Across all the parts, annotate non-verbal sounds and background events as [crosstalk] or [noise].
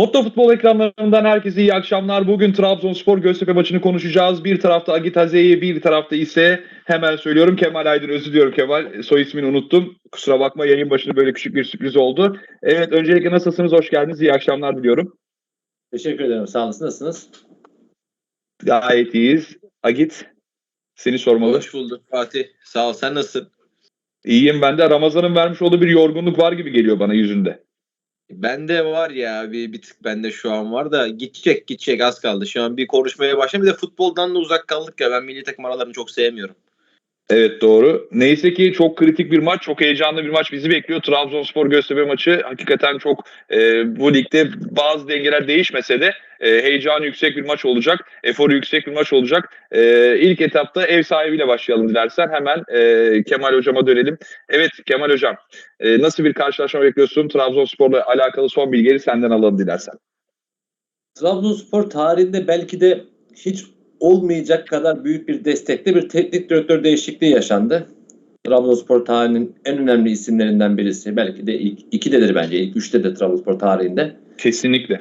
Motto Futbol ekranlarından herkese iyi akşamlar. Bugün Trabzonspor Göztepe maçını konuşacağız. Bir tarafta Agit Azeyi, bir tarafta ise hemen söylüyorum Kemal Aydın. Özür diliyorum Kemal. Soy ismini unuttum. Kusura bakma yayın başında böyle küçük bir sürpriz oldu. Evet öncelikle nasılsınız? Hoş geldiniz. İyi akşamlar diliyorum. Teşekkür ederim. Sağ olasın. Nasılsınız? Gayet iyiyiz. Agit seni sormalı. Hoş bulduk Fatih. Sağ ol. Sen nasılsın? İyiyim ben de. Ramazan'ın vermiş olduğu bir yorgunluk var gibi geliyor bana yüzünde. Bende var ya bir, bir tık bende şu an var da gidecek gidecek az kaldı. Şu an bir konuşmaya başladım. Bir de futboldan da uzak kaldık ya. Ben milli takım aralarını çok sevmiyorum. Evet doğru. Neyse ki çok kritik bir maç, çok heyecanlı bir maç bizi bekliyor. Trabzonspor Göztepe maçı hakikaten çok e, bu ligde bazı dengeler değişmese de e, heyecanı yüksek bir maç olacak. Eforu yüksek bir maç olacak. E, ilk etapta ev sahibiyle başlayalım dilersen. Hemen e, Kemal Hocam'a dönelim. Evet Kemal Hocam e, nasıl bir karşılaşma bekliyorsun? Trabzonspor'la alakalı son bilgileri senden alalım dilersen. Trabzonspor tarihinde belki de hiç olmayacak kadar büyük bir destekli bir teknik direktör değişikliği yaşandı. Trabzonspor tarihinin en önemli isimlerinden birisi. Belki de ilk ikidedir bence. ilk üçte de Trabzonspor tarihinde. Kesinlikle.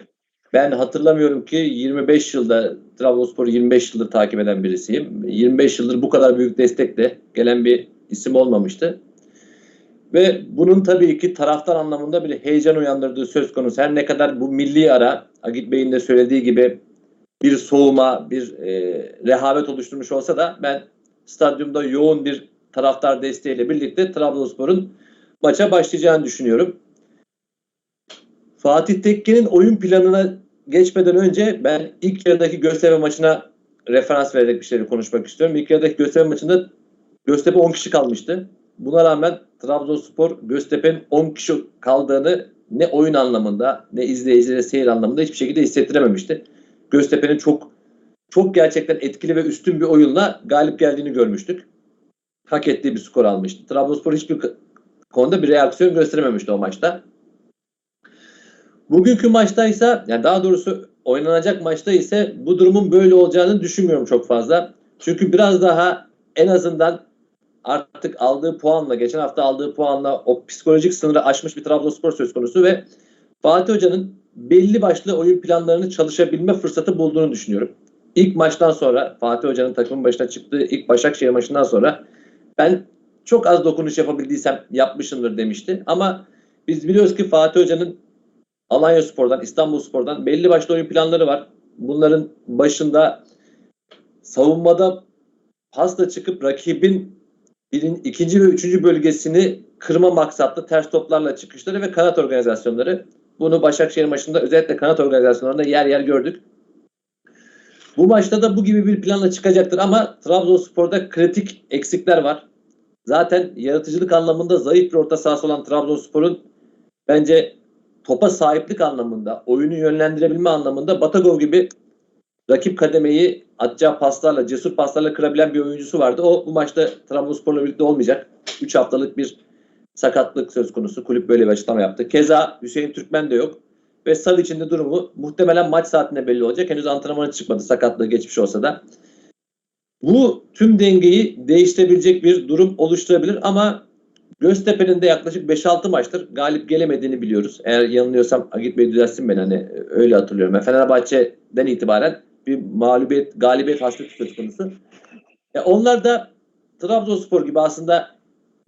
Ben hatırlamıyorum ki 25 yılda Trabzonspor'u 25 yıldır takip eden birisiyim. 25 yıldır bu kadar büyük destekle gelen bir isim olmamıştı. Ve bunun tabii ki taraftar anlamında bir heyecan uyandırdığı söz konusu. Her ne kadar bu milli ara Agit Bey'in de söylediği gibi bir soğuma, bir e, rehavet oluşturmuş olsa da ben stadyumda yoğun bir taraftar desteğiyle birlikte Trabzonspor'un maça başlayacağını düşünüyorum. Fatih Tekke'nin oyun planına geçmeden önce ben ilk yarıdaki Göztepe maçına referans vererek bir şeyleri konuşmak istiyorum. İlk yarıdaki Göztepe maçında Göztepe 10 kişi kalmıştı. Buna rağmen Trabzonspor Göztepe'nin 10 kişi kaldığını ne oyun anlamında ne izleyicilere seyir anlamında hiçbir şekilde hissettirememişti. Göztepe'nin çok çok gerçekten etkili ve üstün bir oyunla galip geldiğini görmüştük. Hak ettiği bir skor almıştı. Trabzonspor hiçbir konuda bir reaksiyon gösterememişti o maçta. Bugünkü maçta ise yani daha doğrusu oynanacak maçta ise bu durumun böyle olacağını düşünmüyorum çok fazla. Çünkü biraz daha en azından artık aldığı puanla, geçen hafta aldığı puanla o psikolojik sınırı aşmış bir Trabzonspor söz konusu ve Fatih Hoca'nın belli başlı oyun planlarını çalışabilme fırsatı bulduğunu düşünüyorum. İlk maçtan sonra Fatih Hoca'nın takımın başına çıktığı ilk Başakşehir maçından sonra ben çok az dokunuş yapabildiysem yapmışımdır demişti. Ama biz biliyoruz ki Fatih Hoca'nın Alanya Spor'dan, İstanbul Spor'dan belli başlı oyun planları var. Bunların başında savunmada pasla çıkıp rakibin birin, ikinci ve üçüncü bölgesini kırma maksatlı ters toplarla çıkışları ve kanat organizasyonları. Bunu Başakşehir maçında özellikle kanat organizasyonlarında yer yer gördük. Bu maçta da bu gibi bir planla çıkacaktır ama Trabzonspor'da kritik eksikler var. Zaten yaratıcılık anlamında zayıf bir orta sahası olan Trabzonspor'un bence topa sahiplik anlamında, oyunu yönlendirebilme anlamında Batagov gibi rakip kademeyi atacağı paslarla, cesur paslarla kırabilen bir oyuncusu vardı. O bu maçta Trabzonspor'la birlikte olmayacak. 3 haftalık bir sakatlık söz konusu. Kulüp böyle bir açıklama yaptı. Keza Hüseyin Türkmen de yok. Ve Sav için de durumu muhtemelen maç saatinde belli olacak. Henüz antrenmana çıkmadı sakatlığı geçmiş olsa da. Bu tüm dengeyi değiştirebilecek bir durum oluşturabilir ama Göztepe'nin de yaklaşık 5-6 maçtır galip gelemediğini biliyoruz. Eğer yanılıyorsam Agit Bey düzelsin beni hani öyle hatırlıyorum. Ben Fenerbahçe'den itibaren bir mağlubiyet, galibiyet hasreti söz konusu. E onlar da Trabzonspor gibi aslında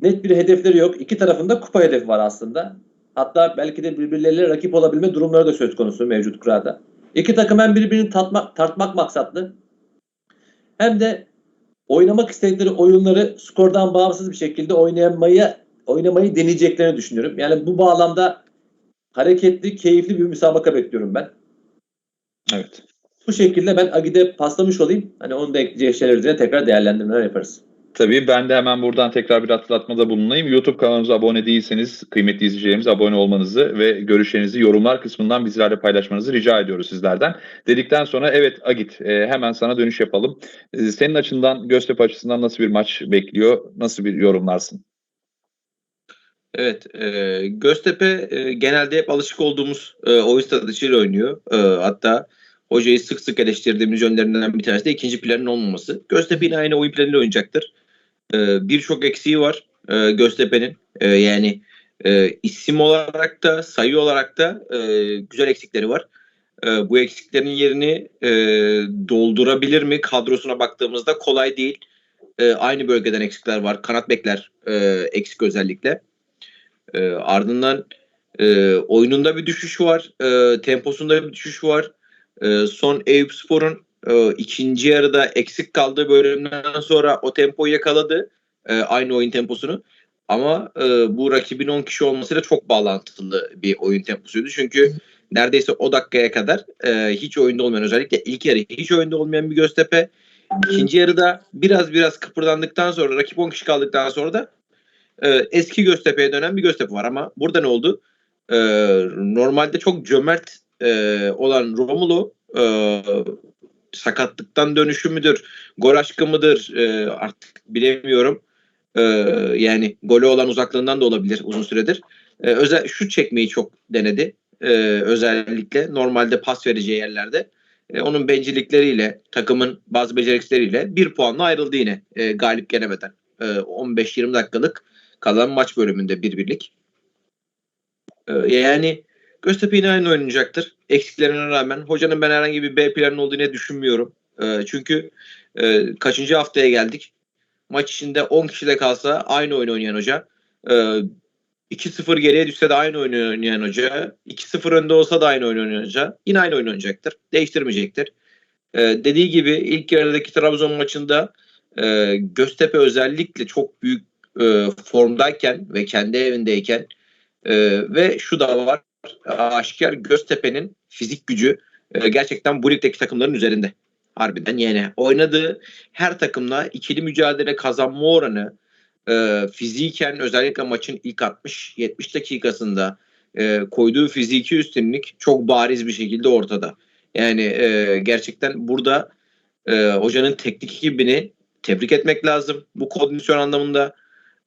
net bir hedefleri yok. İki tarafında kupa hedefi var aslında. Hatta belki de birbirleriyle rakip olabilme durumları da söz konusu mevcut kurada. İki takım hem birbirini tatmak, tartmak maksatlı hem de oynamak istedikleri oyunları skordan bağımsız bir şekilde oynamayı oynamayı deneyeceklerini düşünüyorum. Yani bu bağlamda hareketli, keyifli bir müsabaka bekliyorum ben. Evet. Bu şekilde ben Agide paslamış olayım. Hani onu da ekleyeceği şeyler üzerine tekrar değerlendirmeler yaparız. Tabii ben de hemen buradan tekrar bir hatırlatmada bulunayım. YouTube kanalımıza abone değilseniz kıymetli izleyicilerimiz abone olmanızı ve görüşlerinizi yorumlar kısmından bizlerle paylaşmanızı rica ediyoruz sizlerden. Dedikten sonra evet Agit e, hemen sana dönüş yapalım. E, senin açından Göztepe açısından nasıl bir maç bekliyor? Nasıl bir yorumlarsın? Evet. E, Göztepe e, genelde hep alışık olduğumuz e, oyun stratejisiyle oynuyor. E, hatta hocayı sık sık eleştirdiğimiz yönlerinden bir tanesi de ikinci planın olmaması. Göztepe yine aynı oyun planıyla oynayacaktır. E, Birçok eksiği var e, Göztepe'nin. E, yani e, isim olarak da sayı olarak da e, güzel eksikleri var. e, bu eksiklerin yerini e, doldurabilir mi? Kadrosuna baktığımızda kolay değil. E, aynı bölgeden eksikler var. Kanat bekler e, eksik özellikle. E, ardından e, oyununda bir düşüş var. E, temposunda bir düşüş var. E, son Eyüp Spor'un e, ikinci yarıda eksik kaldığı bölümden sonra o tempoyu yakaladı. E, aynı oyun temposunu. Ama e, bu rakibin 10 kişi olmasıyla çok bağlantılı bir oyun temposuydu. Çünkü neredeyse o dakikaya kadar e, hiç oyunda olmayan özellikle ilk yarı hiç oyunda olmayan bir Göztepe. İkinci yarıda biraz biraz kıpırdandıktan sonra rakip 10 kişi kaldıktan sonra da e, eski Göztepe'ye dönen bir Göztepe var. Ama burada ne oldu? E, normalde çok cömert e, olan Romulo e, sakatlıktan dönüşü müdür, gol aşkı mıdır e, artık bilemiyorum. E, yani golü olan uzaklığından da olabilir uzun süredir. E, özel şut çekmeyi çok denedi. E, özellikle normalde pas vereceği yerlerde. E, onun bencillikleriyle, takımın bazı beceriksizleriyle bir puanla ayrıldı yine e, galip gelemeden. E, 15-20 dakikalık kalan maç bölümünde bir birlik. E, yani Göztepe yine aynı oynayacaktır. Eksiklerine rağmen. Hocanın ben herhangi bir B planı olduğunu düşünmüyorum. E, çünkü e, kaçıncı haftaya geldik. Maç içinde 10 kişide kalsa aynı oyun oynayan hoca. E, 2-0 geriye düşse de aynı oyun oynayan hoca. 2-0 önde olsa da aynı oyun oynayan hoca. Yine aynı oyun oynayacaktır. Değiştirmeyecektir. E, dediği gibi ilk yarıdaki Trabzon maçında e, Göztepe özellikle çok büyük e, formdayken ve kendi evindeyken e, ve şu da var aşikar Göztepe'nin fizik gücü e, gerçekten bu ligdeki takımların üzerinde. Harbiden yani oynadığı her takımla ikili mücadele kazanma oranı e, fiziken özellikle maçın ilk 60-70 dakikasında e, koyduğu fiziki üstünlük çok bariz bir şekilde ortada. Yani e, gerçekten burada e, hocanın teknik ekibini tebrik etmek lazım bu kondisyon anlamında.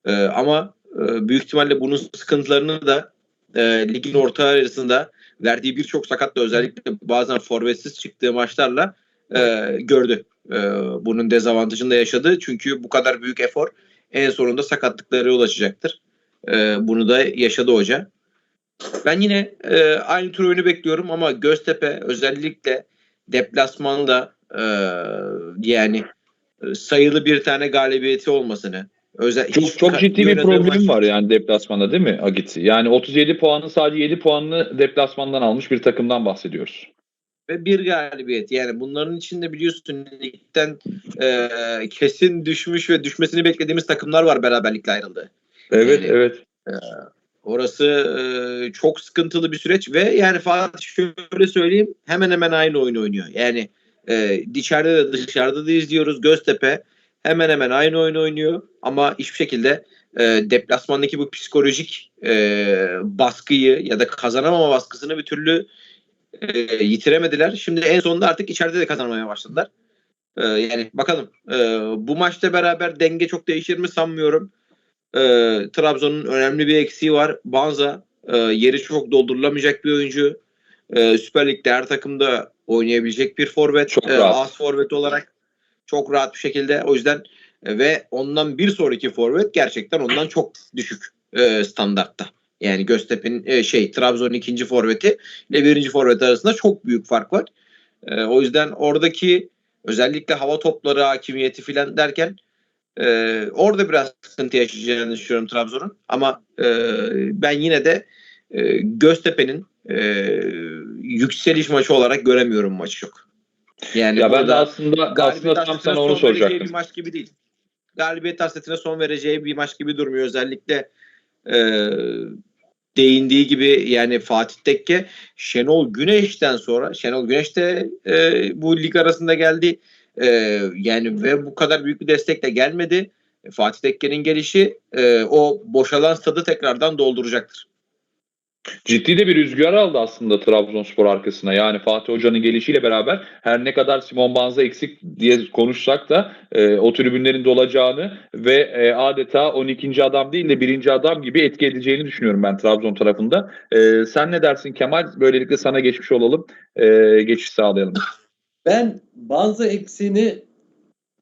E, ama e, büyük ihtimalle bunun sıkıntılarını da e, ligin orta arasında verdiği birçok sakatla özellikle bazen forvetsiz çıktığı maçlarla e, gördü. E, bunun dezavantajını da yaşadı. Çünkü bu kadar büyük efor en sonunda sakatlıklara yol açacaktır. E, bunu da yaşadı hoca. Ben yine e, aynı tür oyunu bekliyorum ama Göztepe özellikle deplasmanda e, yani e, sayılı bir tane galibiyeti olmasını özel Çok, hiç çok ciddi bir problem var yani deplasmanda değil mi Agit? Yani 37 puanı sadece 7 puanını deplasmandan almış bir takımdan bahsediyoruz. ve bir galibiyet. Yani bunların içinde biliyorsun ligden e, kesin düşmüş ve düşmesini beklediğimiz takımlar var beraberlikle ayrıldı. Evet Yani- evet. Orası e, çok sıkıntılı bir süreç ve yani Fatih şöyle söyleyeyim hemen hemen aynı oyun oynuyor. Yani e, içeride de dışarıda da izliyoruz. Göztepe hemen hemen aynı oyun oynuyor ama hiçbir şekilde e, deplasmandaki bu psikolojik e, baskıyı ya da kazanamama baskısını bir türlü e, yitiremediler. Şimdi en sonunda artık içeride de kazanmaya başladılar. E, yani bakalım e, bu maçta beraber denge çok değişir mi sanmıyorum. E, Trabzon'un önemli bir eksiği var. Banza e, yeri çok doldurulamayacak bir oyuncu. E, Süper Lig'de her takımda oynayabilecek bir forvet. Çok E, as forvet olarak çok rahat bir şekilde. O yüzden e, ve ondan bir sonraki forvet gerçekten ondan çok düşük e, standartta. Yani Göztepe'nin e, şey Trabzon'un ikinci forveti ile birinci forvet arasında çok büyük fark var. E, o yüzden oradaki özellikle hava topları hakimiyeti filan derken e, orada biraz sıkıntı yaşayacağını düşünüyorum Trabzon'un. Ama e, ben yine de e, Göztepe'nin e, yükseliş maçı olarak göremiyorum maçı çok. Yani Ya ben de aslında aslında tam sana onu soracaktım. bir maç gibi değil. Galibiyet hasretine son vereceği bir maç gibi durmuyor. Özellikle e, değindiği gibi yani Fatih Tekke Şenol Güneş'ten sonra Şenol Güneş de e, bu lig arasında geldi. E, yani ve bu kadar büyük bir destekle gelmedi. Fatih Tekke'nin gelişi e, o boşalan stadı tekrardan dolduracaktır. Ciddi de bir rüzgar aldı aslında Trabzonspor arkasına. Yani Fatih Hoca'nın gelişiyle beraber her ne kadar Simon Banza eksik diye konuşsak da e, o tribünlerin dolacağını ve e, adeta 12. adam değil de birinci adam gibi etki edeceğini düşünüyorum ben Trabzon tarafında. E, sen ne dersin Kemal? Böylelikle sana geçmiş olalım. E, geçiş sağlayalım. Ben bazı eksiğini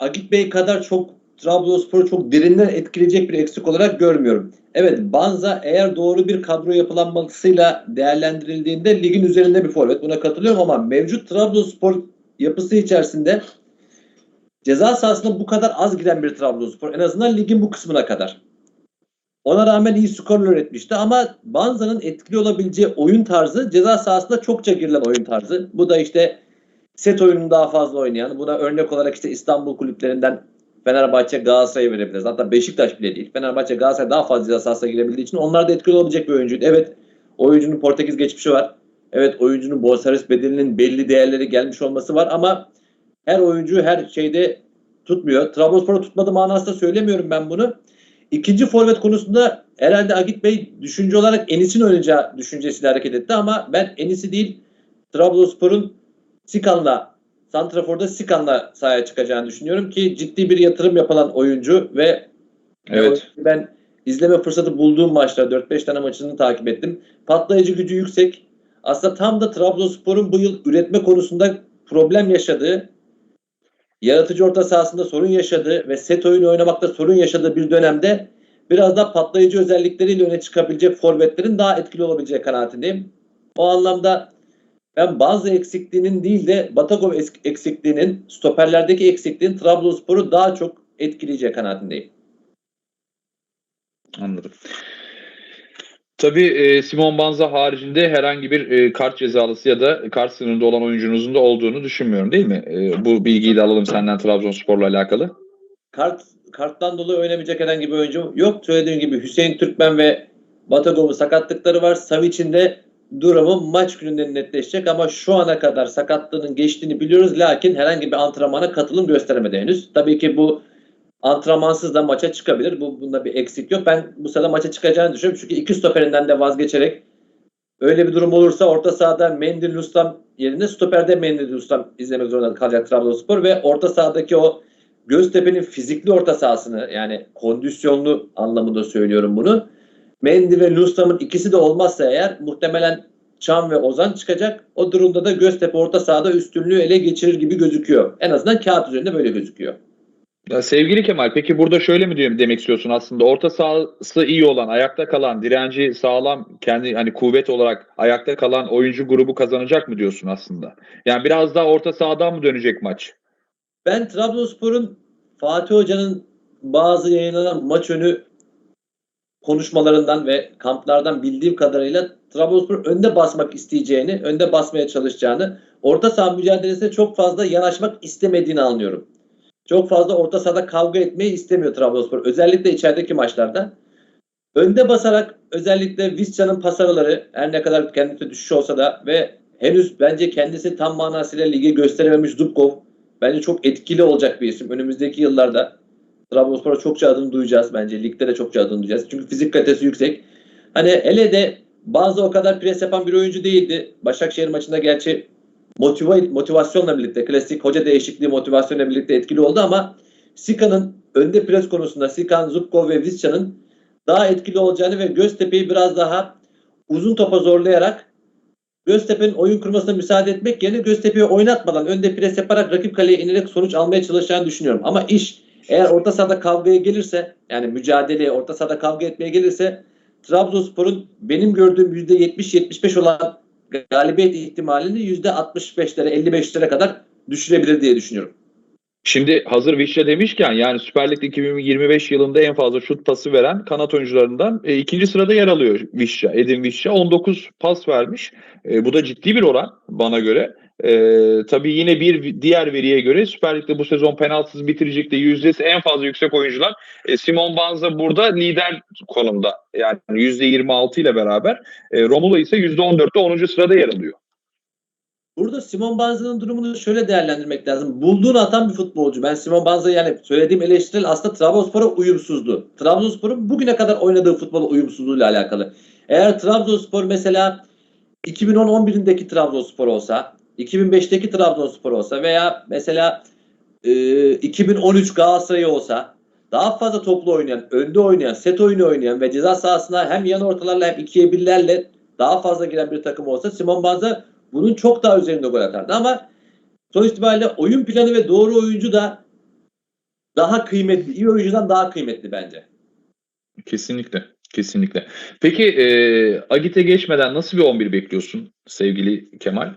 Agit Bey kadar çok Trabzonspor'u çok derinden etkileyecek bir eksik olarak görmüyorum. Evet Banza eğer doğru bir kadro yapılanmasıyla değerlendirildiğinde ligin üzerinde bir forvet. Buna katılıyorum ama mevcut Trabzonspor yapısı içerisinde ceza sahasına bu kadar az giren bir Trabzonspor. En azından ligin bu kısmına kadar. Ona rağmen iyi skorlar üretmişti ama Banza'nın etkili olabileceği oyun tarzı ceza sahasında çokça girilen oyun tarzı. Bu da işte set oyununu daha fazla oynayan. Buna örnek olarak işte İstanbul kulüplerinden Fenerbahçe Galatasaray'ı verebiliriz. Hatta Beşiktaş bile değil. Fenerbahçe Galatasaray daha fazla sahasına girebildiği için onlar da etkili olabilecek bir oyuncuydu. Evet oyuncunun Portekiz geçmişi var. Evet oyuncunun bonservis bedelinin belli değerleri gelmiş olması var ama her oyuncu her şeyde tutmuyor. Trabzonspor'u tutmadı manasında söylemiyorum ben bunu. İkinci forvet konusunda herhalde Agit Bey düşünce olarak Enis'in oynayacağı düşüncesiyle hareket etti ama ben Enis'i değil Trabzonspor'un Sikan'la Santrafor'da Sikan'la sahaya çıkacağını düşünüyorum ki ciddi bir yatırım yapılan oyuncu ve Evet. ben izleme fırsatı bulduğum maçlar 4-5 tane maçını takip ettim. Patlayıcı gücü yüksek. Aslında tam da Trabzonspor'un bu yıl üretme konusunda problem yaşadığı, yaratıcı orta sahasında sorun yaşadığı ve set oyunu oynamakta sorun yaşadığı bir dönemde biraz daha patlayıcı özellikleriyle öne çıkabilecek forvetlerin daha etkili olabileceği kanaatindeyim. O anlamda ben bazı eksikliğinin değil de Batagov eksikliğinin, stoperlerdeki eksikliğin Trabzonspor'u daha çok etkileyeceği kanaatindeyim. Anladım. Tabii e, Simon Banza haricinde herhangi bir e, kart cezalısı ya da kart sınırında olan oyuncunuzun da olduğunu düşünmüyorum değil mi? E, bu bilgiyi de alalım senden Trabzonspor'la alakalı. Kart karttan dolayı oynamayacak herhangi bir oyuncu yok. Söylediğim gibi Hüseyin Türkmen ve Batagov'un sakatlıkları var. Savic'in de durumu maç gününde netleşecek ama şu ana kadar sakatlığının geçtiğini biliyoruz. Lakin herhangi bir antrenmana katılım gösteremedi henüz. Tabii ki bu antrenmansız da maça çıkabilir. Bu bunda bir eksik yok. Ben bu sırada maça çıkacağını düşünüyorum. Çünkü iki stoperinden de vazgeçerek öyle bir durum olursa orta sahada Mendil Ustam yerine stoperde Mendil Ustam izlemek zorunda kalacak Trabzonspor ve orta sahadaki o Göztepe'nin fizikli orta sahasını yani kondisyonlu anlamında söylüyorum bunu. Mendy ve Lustam'ın ikisi de olmazsa eğer muhtemelen Çam ve Ozan çıkacak. O durumda da Göztepe orta sahada üstünlüğü ele geçirir gibi gözüküyor. En azından kağıt üzerinde böyle gözüküyor. Ya sevgili Kemal peki burada şöyle mi diyorum demek istiyorsun aslında orta sahası iyi olan ayakta kalan direnci sağlam kendi hani kuvvet olarak ayakta kalan oyuncu grubu kazanacak mı diyorsun aslında? Yani biraz daha orta sahadan mı dönecek maç? Ben Trabzonspor'un Fatih Hoca'nın bazı yayınlanan maç önü konuşmalarından ve kamplardan bildiğim kadarıyla Trabzonspor önde basmak isteyeceğini, önde basmaya çalışacağını, orta saha mücadelesine çok fazla yanaşmak istemediğini anlıyorum. Çok fazla orta sahada kavga etmeyi istemiyor Trabzonspor. Özellikle içerideki maçlarda. Önde basarak özellikle Visca'nın pas araları her ne kadar kendisi düşüş olsa da ve henüz bence kendisi tam manasıyla lige gösterememiş Zubkov bence çok etkili olacak bir isim. Önümüzdeki yıllarda Trabzonspor'a çokça adını duyacağız bence. Ligde de çokça adını duyacağız. Çünkü fizik kalitesi yüksek. Hani hele de bazı o kadar pres yapan bir oyuncu değildi. Başakşehir maçında gerçi motiva motivasyonla birlikte klasik hoca değişikliği motivasyonla birlikte etkili oldu ama Sika'nın önde pres konusunda Sikan, Zubkov ve Visca'nın daha etkili olacağını ve Göztepe'yi biraz daha uzun topa zorlayarak Göztepe'nin oyun kurmasına müsaade etmek yerine Göztepe'yi oynatmadan önde pres yaparak rakip kaleye inerek sonuç almaya çalışacağını düşünüyorum. Ama iş eğer orta sahada kavgaya gelirse yani mücadeleye orta sahada kavga etmeye gelirse Trabzonspor'un benim gördüğüm %70-75 olan galibiyet ihtimalini %65'lere 55'lere kadar düşürebilir diye düşünüyorum. Şimdi hazır Vişya demişken yani Süper Lig'de 2025 yılında en fazla şut pası veren kanat oyuncularından e, ikinci sırada yer alıyor Vişya. Edin Vişya 19 pas vermiş. E, bu da ciddi bir oran bana göre. E, tabii yine bir diğer veriye göre Süper Lig'de bu sezon penaltısız bitirecek de yüzdesi en fazla yüksek oyuncular. E, Simon Banza burada lider konumda. Yani %26 ile beraber. E, Romulo ise %14'te 10. sırada yer alıyor. Burada Simon Banza'nın durumunu şöyle değerlendirmek lazım. Bulduğunu atan bir futbolcu. Ben Simon Banza yani söylediğim eleştirel aslında Trabzonspor'a uyumsuzdu. Trabzonspor'un bugüne kadar oynadığı futbola uyumsuzluğuyla alakalı. Eğer Trabzonspor mesela 2010-11'indeki Trabzonspor olsa, 2005'teki Trabzonspor olsa veya mesela e, 2013 Galatasaray olsa daha fazla toplu oynayan, önde oynayan, set oyunu oynayan ve ceza sahasına hem yan ortalarla hem ikiye birlerle daha fazla giren bir takım olsa Simon Banza bunun çok daha üzerinde gol atardı ama sonuç itibariyle oyun planı ve doğru oyuncu da daha kıymetli, iyi oyuncudan daha kıymetli bence. Kesinlikle. Kesinlikle. Peki e, Agit'e geçmeden nasıl bir 11 bekliyorsun sevgili Kemal?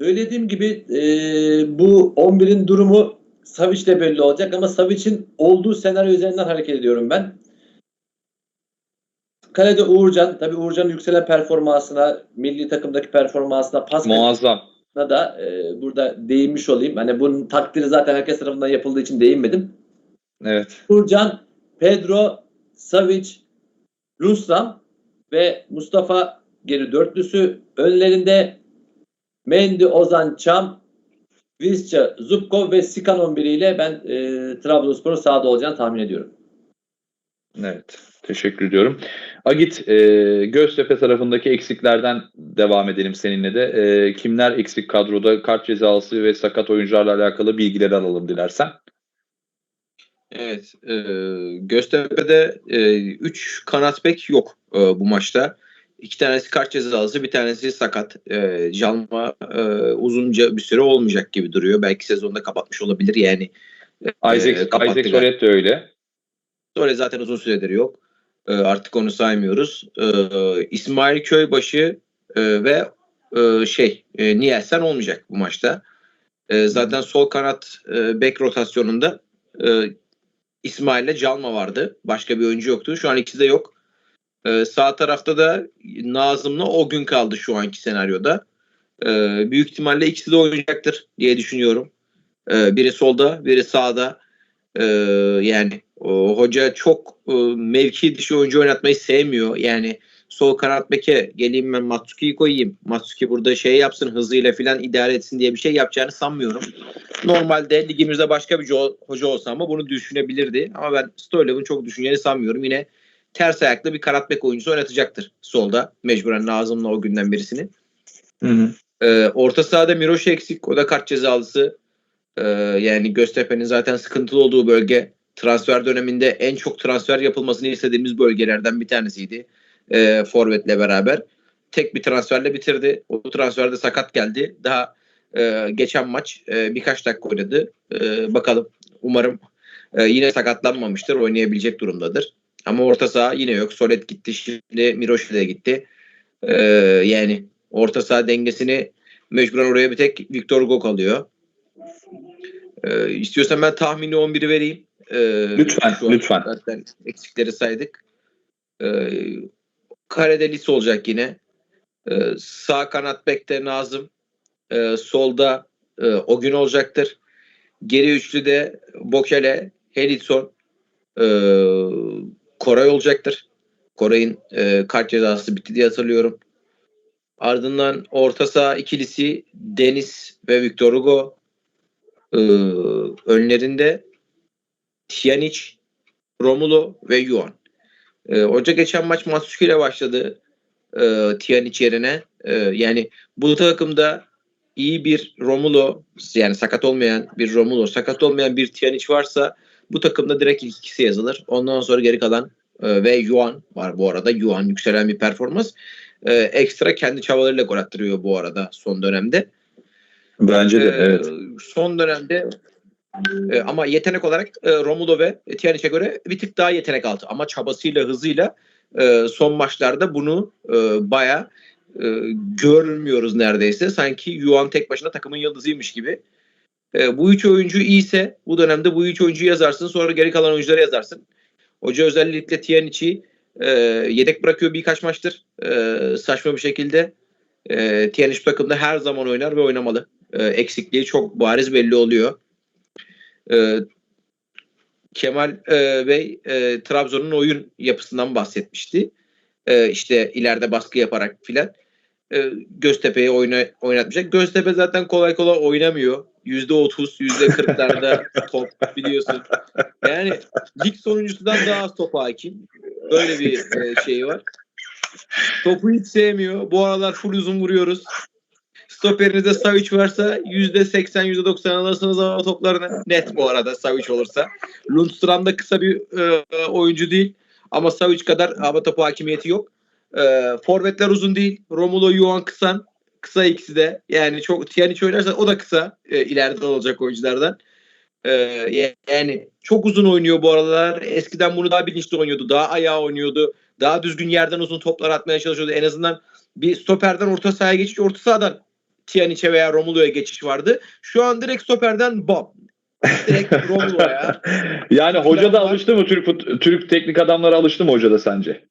Söylediğim gibi e, bu 11'in durumu Savic'le belli olacak ama Savic'in olduğu senaryo üzerinden hareket ediyorum ben. Kalede Uğurcan, tabii Uğurcan'ın yükselen performansına, milli takımdaki performansına, pas Muazzam. da e, burada değinmiş olayım. Hani bunun takdiri zaten herkes tarafından yapıldığı için değinmedim. Evet. Uğurcan, Pedro, Savic, Lundstram ve Mustafa geri dörtlüsü. Önlerinde Mendy, Ozan, Çam, Visca, Zubkov ve Sikan 11 ile ben e, Trabzonspor'un sahada olacağını tahmin ediyorum. Evet. Teşekkür ediyorum. Agit, e, Göztepe tarafındaki eksiklerden devam edelim seninle de. E, kimler eksik kadroda? Kart cezalısı ve sakat oyuncularla alakalı bilgileri alalım dilersen. Evet. E, Göztepe'de 3 kanat bek yok e, bu maçta. İki tanesi kart cezalısı, bir tanesi sakat. E, Jalma e, uzunca bir süre olmayacak gibi duruyor. Belki sezonda kapatmış olabilir yani. E, Isaac, kapattı Isaac. Soret de öyle. Sonra zaten uzun süredir yok. E, artık onu saymıyoruz. E, İsmail Köybaşı e, ve e, şey e, Nielsen olmayacak bu maçta. E, zaten sol kanat e, bek rotasyonunda e, İsmail ile Calma vardı. Başka bir oyuncu yoktu. Şu an ikisi de yok. E, sağ tarafta da Nazım'la o gün kaldı şu anki senaryoda. E, büyük ihtimalle ikisi de oynayacaktır diye düşünüyorum. E, biri solda, biri sağda. E, yani o, hoca çok e, mevki dışı oyuncu oynatmayı sevmiyor. Yani sol kanat beke geleyim ben Matsuki'yi koyayım. Matsuki burada şey yapsın hızıyla filan idare etsin diye bir şey yapacağını sanmıyorum. Normalde ligimizde başka bir hoca olsa ama bunu düşünebilirdi. Ama ben Stoylev'in çok düşüneceğini sanmıyorum. Yine ters ayaklı bir kanat bek oyuncusu oynatacaktır solda. Mecburen Nazım'la o günden birisini. Ee, orta sahada Miroş eksik. O da kart cezalısı. Ee, yani Göztepe'nin zaten sıkıntılı olduğu bölge. Transfer döneminde en çok transfer yapılmasını istediğimiz bölgelerden bir tanesiydi. Ee, Forvet'le beraber. Tek bir transferle bitirdi. O transferde sakat geldi. Daha e, geçen maç e, birkaç dakika oynadı. E, bakalım. Umarım e, yine sakatlanmamıştır. Oynayabilecek durumdadır. Ama orta saha yine yok. Solet gitti. Şimdi Miroş de gitti. E, yani orta saha dengesini mecburen oraya bir tek Victor Hugo kalıyor. Ee, istiyorsan ben tahmini 11'i vereyim. Ee, Lütfen, lütfen. Zaten eksikleri saydık. Ee, Karede Lis olacak yine. Ee, sağ kanat bekte Nazım. Ee, solda e, o gün olacaktır. Geri üçlüde Bokele, Helitson, e, Koray olacaktır. Koray'ın e, kart cezası bitti diye hatırlıyorum. Ardından orta saha ikilisi Deniz ve Victor Hugo. Ee, önlerinde Tijanic, Romulo ve Yuan. Ee, hoca geçen maç Matsuki ile başladı e, Tijanic yerine. Ee, yani bu takımda iyi bir Romulo yani sakat olmayan bir Romulo, sakat olmayan bir Tijanic varsa bu takımda direkt ilk ikisi yazılır. Ondan sonra geri kalan e, ve Yuan var bu arada. Yuan yükselen bir performans. E, ekstra kendi çabalarıyla gol attırıyor bu arada son dönemde. Bence de Ee, evet. Son dönemde e, ama yetenek olarak e, Romulo ve Tiyanic'e göre bir tık daha yetenek altı. Ama çabasıyla, hızıyla e, son maçlarda bunu e, baya e, görmüyoruz neredeyse. Sanki Yuan tek başına takımın yıldızıymış gibi. E, bu üç oyuncu iyiyse bu dönemde bu üç oyuncuyu yazarsın. Sonra geri kalan oyuncuları yazarsın. Hoca özellikle Tiyanic'i e, yedek bırakıyor birkaç maçtır. E, saçma bir şekilde. E, Tiyanic bu takımda her zaman oynar ve oynamalı e, eksikliği çok bariz belli oluyor. E, Kemal e, Bey e, Trabzon'un oyun yapısından bahsetmişti. E, işte ileride baskı yaparak filan. E, Göztepe'yi oyna, oynatmayacak. Göztepe zaten kolay kolay oynamıyor. %30, %40'larda [laughs] top biliyorsun. Yani lig sonuncusundan daha az topa hakim. Böyle bir e, şey var. Topu hiç sevmiyor. Bu aralar full uzun vuruyoruz. Stoperinizde Savic varsa %80 %90 alırsınız o toplarını. Net bu arada Savic olursa. Lundstram da kısa bir e, oyuncu değil. Ama Savic kadar hava topu hakimiyeti yok. E, forvetler uzun değil. Romulo Yuan kısan. Kısa ikisi de. Yani çok Tiyanic oynarsa o da kısa. E, ileride olacak oyunculardan. Ee, yani çok uzun oynuyor bu aralar. Eskiden bunu daha bilinçli oynuyordu. Daha ayağa oynuyordu. Daha düzgün yerden uzun toplar atmaya çalışıyordu. En azından bir stoperden orta sahaya geçiş, orta sahadan Tiyanic'e veya Romulo'ya geçiş vardı. Şu an direkt stoperden Bob. Direkt Romulo'ya. [laughs] Yani hoca da alıştı mı? Türk Türk teknik adamları alıştı mı hoca da sence?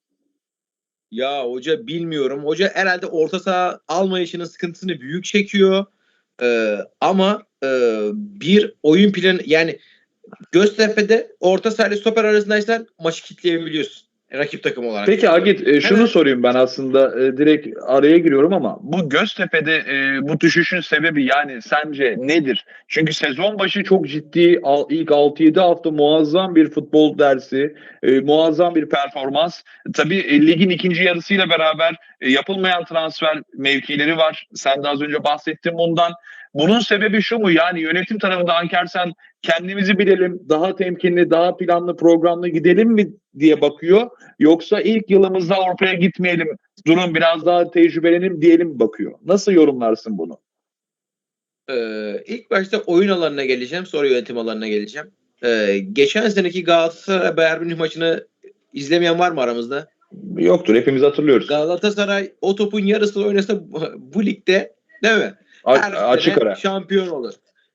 Ya hoca bilmiyorum. Hoca herhalde orta saha almayışının sıkıntısını büyük çekiyor. Ee, ama e, bir oyun planı yani Göztepe'de orta saha ile stoper arasındaysan maçı kitleyebiliyorsun. Rakip takım olarak. Peki Agit e, şunu Evet. sorayım ben aslında e, direkt araya giriyorum ama bu Göztepe'de e, bu düşüşün sebebi yani sence nedir? Çünkü sezon başı çok ciddi al- ilk 6-7 hafta muazzam bir futbol dersi, e, muazzam bir performans. Tabii e, ligin ikinci yarısıyla beraber e, yapılmayan transfer mevkileri var. Sen de az önce bahsettin bundan. Bunun sebebi şu mu? Yani yönetim tarafında Ankersen kendimizi bilelim, daha temkinli, daha planlı, programlı gidelim mi diye bakıyor. Yoksa ilk yılımızda Avrupa'ya gitmeyelim, durun biraz daha tecrübelenim diyelim bakıyor. Nasıl yorumlarsın bunu? Ee, ilk başta oyun alanına geleceğim. Sonra yönetim alanına geleceğim. Ee, geçen seneki Galatasaray Bayern Münih maçını izlemeyen var mı aramızda? Yoktur, hepimiz hatırlıyoruz. Galatasaray o topun yarısını oynasa bu, ligde değil mi? A- Her açık ara. şampiyon olur.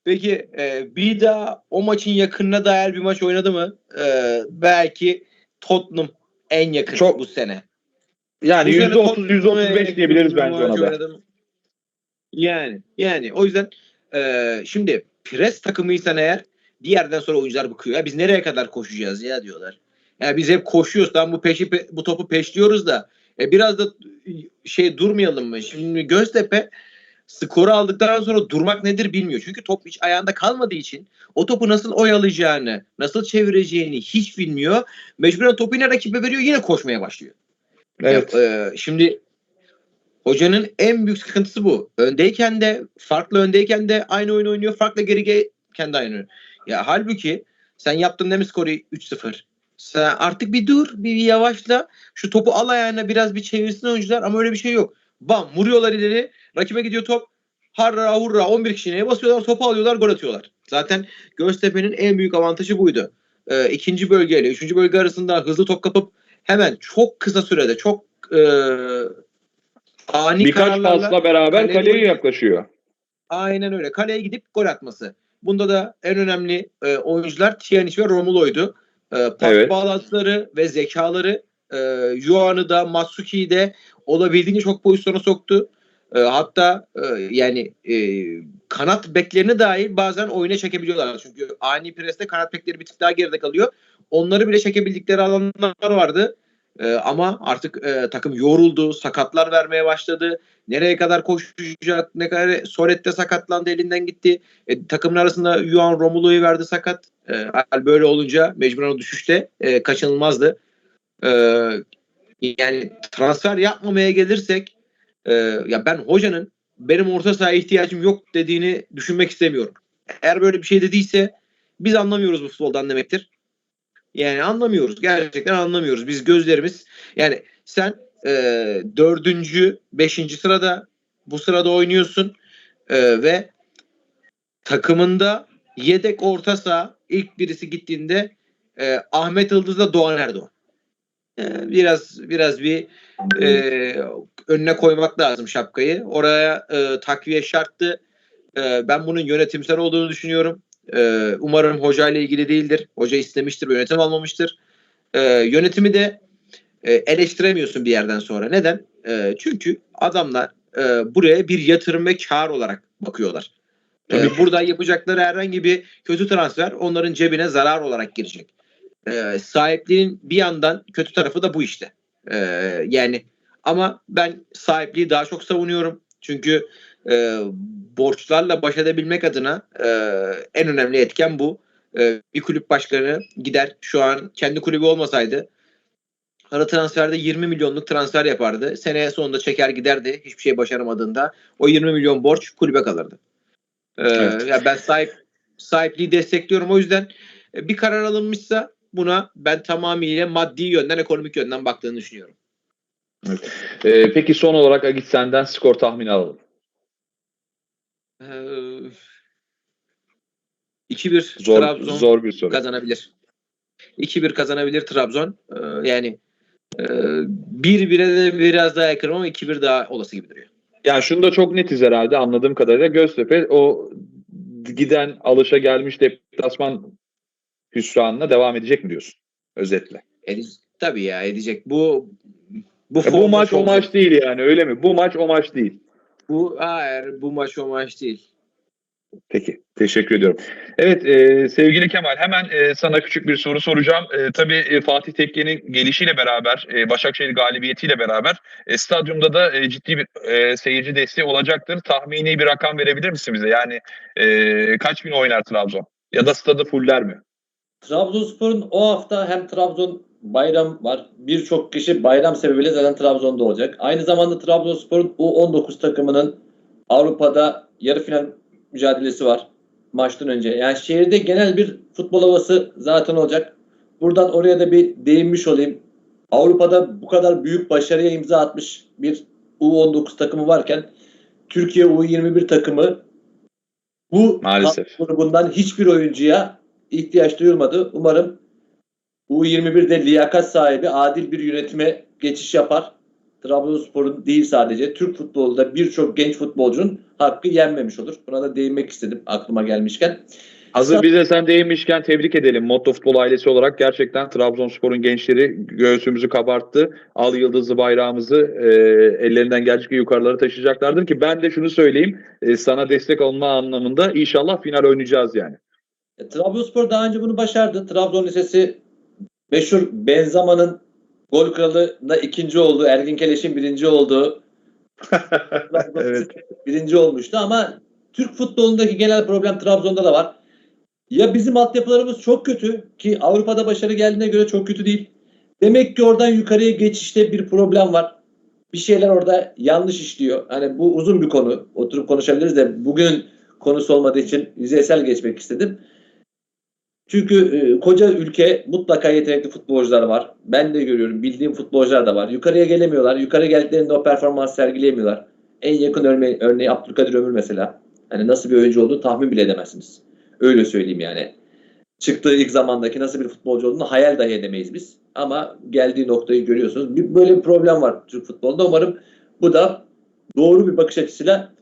Peki e, bir daha o maçın yakınına dair bir maç oynadı mı? E, belki Tottenham en yakın Çok- bu sene. Yani %30, Tottenham'a en %35 yakın diyebiliriz bence ona da. Yani yani o yüzden e, şimdi pres takımıysan eğer bir yerden sonra oyuncular bıkıyor. Ya biz nereye kadar koşacağız ya diyorlar. Ya biz hep koşuyoruz tam bu peşi pe- bu topu peşliyoruz da e, biraz da şey durmayalım mı? Şimdi Göztepe skoru aldıktan sonra durmak nedir bilmiyor. Çünkü top hiç ayağında kalmadığı için o topu nasıl oyalayacağını, nasıl çevireceğini hiç bilmiyor. Mecburen topu yine rakibe veriyor yine koşmaya başlıyor. Evet. Ya, e, şimdi hocanın en büyük sıkıntısı bu. Öndeyken de farklı öndeyken de aynı oyunu oynuyor. Farklı geriyken de aynı oyunu. Ya halbuki sen yaptın değil mi skoru 3-0? Sen artık bir dur, bir, bir yavaşla. Şu topu al ayağına biraz bir çevirsin oyuncular ama öyle bir şey yok. Bam vuruyorlar ileri. Rakibe gidiyor top. Harra hurra 11 kişi neye basıyorlar topu alıyorlar gol atıyorlar. Zaten Göztepe'nin en büyük avantajı buydu. Ee, ikinci bölgeyle üçüncü bölge arasında hızlı top kapıp hemen çok kısa sürede çok e, ani Birkaç pasla beraber kaleye kaleye yaklaşıyor. aynen öyle kaleye gidip gol atması. Bunda da en önemli e, oyuncular Tiyanic ve Romulo'ydu. E, pas Evet. bağlantıları ve zekaları e, Yoan'ı da Matsuki'yi de olabildiğince çok pozisyona soktu. E, hatta e, yani e, kanat beklerini dahi bazen oyuna çekebiliyorlar. Çünkü ani preste kanat bekleri bir tık daha geride kalıyor. Onları bile çekebildikleri alanlar vardı. E, ama artık e, takım yoruldu, sakatlar vermeye başladı. Nereye kadar koşacak, ne kadar Solet'te sakatlandı, elinden gitti. E, takımın arasında Yuan Romulo'yu verdi sakat. E, böyle olunca mecburen o düşüşte e, kaçınılmazdı. E, yani transfer yapmamaya gelirsek e, ya ben hocanın benim orta sahaya ihtiyacım yok dediğini düşünmek istemiyorum. Eğer böyle bir şey dediyse biz anlamıyoruz bu futboldan demektir. Yani anlamıyoruz. Gerçekten anlamıyoruz. Biz gözlerimiz yani sen e, dördüncü, beşinci sırada bu sırada oynuyorsun e, ve takımında yedek orta saha ilk birisi gittiğinde e, Ahmet Yıldız'la Doğan Erdoğan. E, biraz biraz bir e, önüne koymak lazım şapkayı. Oraya e, takviye şarttı. E, ben bunun yönetimsel olduğunu düşünüyorum. E, umarım hoca ile ilgili değildir. Hoca istemiştir, yönetim almamıştır. E, yönetimi de e, eleştiremiyorsun bir yerden sonra. Neden? E, çünkü adamlar e, buraya bir yatırım ve kar olarak bakıyorlar. E, Tabii ki. burada yapacakları herhangi bir kötü transfer onların cebine zarar olarak girecek. E, sahipliğin bir yandan kötü tarafı da bu işte. E, yani ama ben sahipliği daha çok savunuyorum. Çünkü e, borçlarla baş edebilmek adına e, en önemli etken bu. E, bir kulüp başkanı gider şu an kendi kulübü olmasaydı ara transferde 20 milyonluk transfer yapardı. Seneye sonunda çeker giderdi hiçbir şey başaramadığında. O 20 milyon borç kulübe kalırdı. E, Evet. ya ben sahip sahipliği destekliyorum. O yüzden e, bir karar alınmışsa buna ben tamamıyla maddi yönden, ekonomik yönden baktığını düşünüyorum. E, peki son olarak Agit senden skor tahmini alalım. Ee, 2-1 Zor, Trabzon zor bir soru. kazanabilir. 2-1 kazanabilir Trabzon. Ee, yani e, 1-1'e de biraz daha yakınım ama 2-1 daha olası gibi duruyor. Yani şunu da çok netiz herhalde anladığım kadarıyla Göztepe o giden alışa gelmiş deplasman hüsranına devam edecek mi diyorsun? Özetle. Edecek, tabii ya edecek. Bu bu, E, bu maç o maç değil yani öyle mi? Bu maç o maç değil. Bu hayır bu maç o maç değil. Peki. Teşekkür ediyorum. Evet e, sevgili Kemal hemen e, sana küçük bir soru soracağım. E, tabii e, Fatih Tekke'nin gelişiyle beraber e, Başakşehir galibiyetiyle beraber e, stadyumda da e, ciddi bir e, seyirci desteği olacaktır. Tahmini bir rakam verebilir misin bize? Yani e, kaç bin oynar Trabzon? Ya da stadı fuller mi? Trabzonspor'un o hafta hem Trabzon bayram var. Birçok kişi bayram sebebiyle zaten Trabzon'da olacak. Aynı zamanda Trabzonspor'un U19 takımının Avrupa'da yarı final mücadelesi var maçtan önce. Yani şehirde genel bir futbol havası zaten olacak. Buradan oraya da bir değinmiş olayım. Avrupa'da bu kadar büyük başarıya imza atmış bir U19 takımı varken Türkiye U21 takımı bu Maalesef. grubundan hiçbir oyuncuya ihtiyaç duyulmadı. Umarım U21'de liyakat sahibi adil bir yönetime geçiş yapar. Trabzonspor'un değil sadece Türk futbolunda birçok genç futbolcunun hakkı yenmemiş olur. Buna da değinmek istedim aklıma gelmişken. Hazır bize sen değinmişken tebrik edelim. Motto Futbol ailesi olarak gerçekten Trabzonspor'un gençleri göğsümüzü kabarttı. Al yıldızlı bayrağımızı e, ellerinden geldikçe yukarılara taşıyacaklardır ki ben de şunu söyleyeyim. e, sana destek olma anlamında inşallah final oynayacağız yani. E, Trabzonspor daha önce bunu başardı. Trabzon Lisesi meşhur Benzama'nın gol kralına ikinci oldu. Ergin Keleş'in birinci olduğu [laughs] Evet. Birinci olmuştu ama Türk futbolundaki genel problem Trabzon'da da var. Ya bizim altyapılarımız çok kötü ki Avrupa'da başarı geldiğine göre çok kötü değil. Demek ki oradan yukarıya geçişte bir problem var. Bir şeyler orada yanlış işliyor. Hani bu uzun bir konu. Oturup konuşabiliriz de bugün konusu olmadığı için yüzeysel geçmek istedim. Çünkü e, koca ülke mutlaka yetenekli futbolcular var. Ben de görüyorum. Bildiğim futbolcular da var. Yukarıya gelemiyorlar. Yukarı geldiklerinde o performans sergileyemiyorlar. En yakın örneği, örneği Abdülkadir Ömür mesela. Hani nasıl bir oyuncu olduğunu tahmin bile edemezsiniz. Öyle söyleyeyim yani. Çıktığı ilk zamandaki nasıl bir futbolcu olduğunu hayal dahi edemeyiz biz. Ama geldiği noktayı görüyorsunuz. Bir, böyle bir problem var Türk futbolunda. Umarım bu da doğru bir bakış açısıyla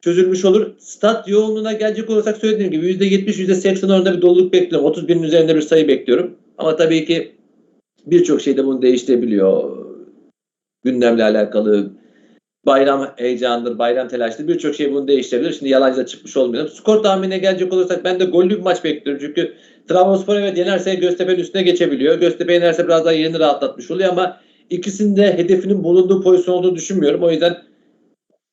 çözülmüş olur. Stat yoğunluğuna gelecek olursak söylediğim gibi %70, %80 oranında bir doluluk bekliyorum. 30 binin üzerinde bir sayı bekliyorum. Ama tabii ki birçok şey de bunu değiştirebiliyor. Gündemle alakalı bayram heyecanıdır, bayram telaşıdır. Birçok şey bunu değiştirebilir. Şimdi yalancı da çıkmış olmayalım. Skor tahminine gelecek olursak ben de gollü bir maç bekliyorum. Çünkü Trabzonspor evet yenerse Göztepe'nin üstüne geçebiliyor. Göztepe yenerse biraz daha yerini rahatlatmış oluyor ama ikisinde hedefinin bulunduğu pozisyon olduğunu düşünmüyorum. O yüzden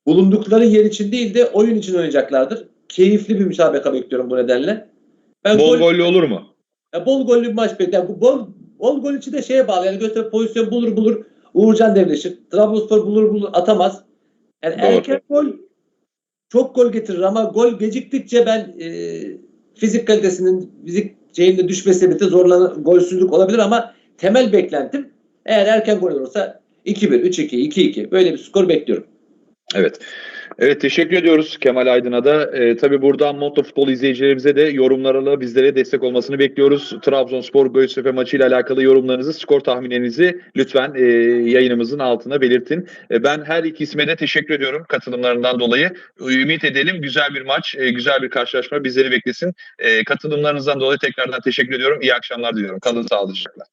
bulundukları yer için değil de oyun için oynayacaklardır. Keyifli bir müsabaka bekliyorum bu nedenle. Ben Bol gol- gollü olur mu? ya bol gollü bir maç bekliyorum. Bu bol, bol gol için de şeye bağlı. Yani Göztepe pozisyon bulur bulur. Uğurcan devleşir. Trabzonspor bulur bulur atamaz. Yani Doğru. erken gol çok gol getirir ama gol geciktikçe ben e, fizik kalitesinin fizik şeyinde düşmesi birlikte zorlanan golsüzlük olabilir ama temel beklentim eğer erken gol olursa 2-1, 3-2, 2-2 böyle bir skor bekliyorum. Evet. Evet teşekkür ediyoruz Kemal Aydın'a da. Ee, tabii buradan Motto Futbol izleyicilerimize de yorumlarla bizlere destek olmasını bekliyoruz. Trabzonspor Göztepe maçıyla alakalı yorumlarınızı, skor tahminlerinizi lütfen e, yayınımızın altına belirtin. E, ben her iki isme de teşekkür ediyorum katılımlarından dolayı. Ümit edelim güzel bir maç, e, güzel bir karşılaşma bizleri beklesin. E, katılımlarınızdan dolayı tekrardan teşekkür ediyorum. İyi akşamlar diliyorum. Kalın sağlıcakla.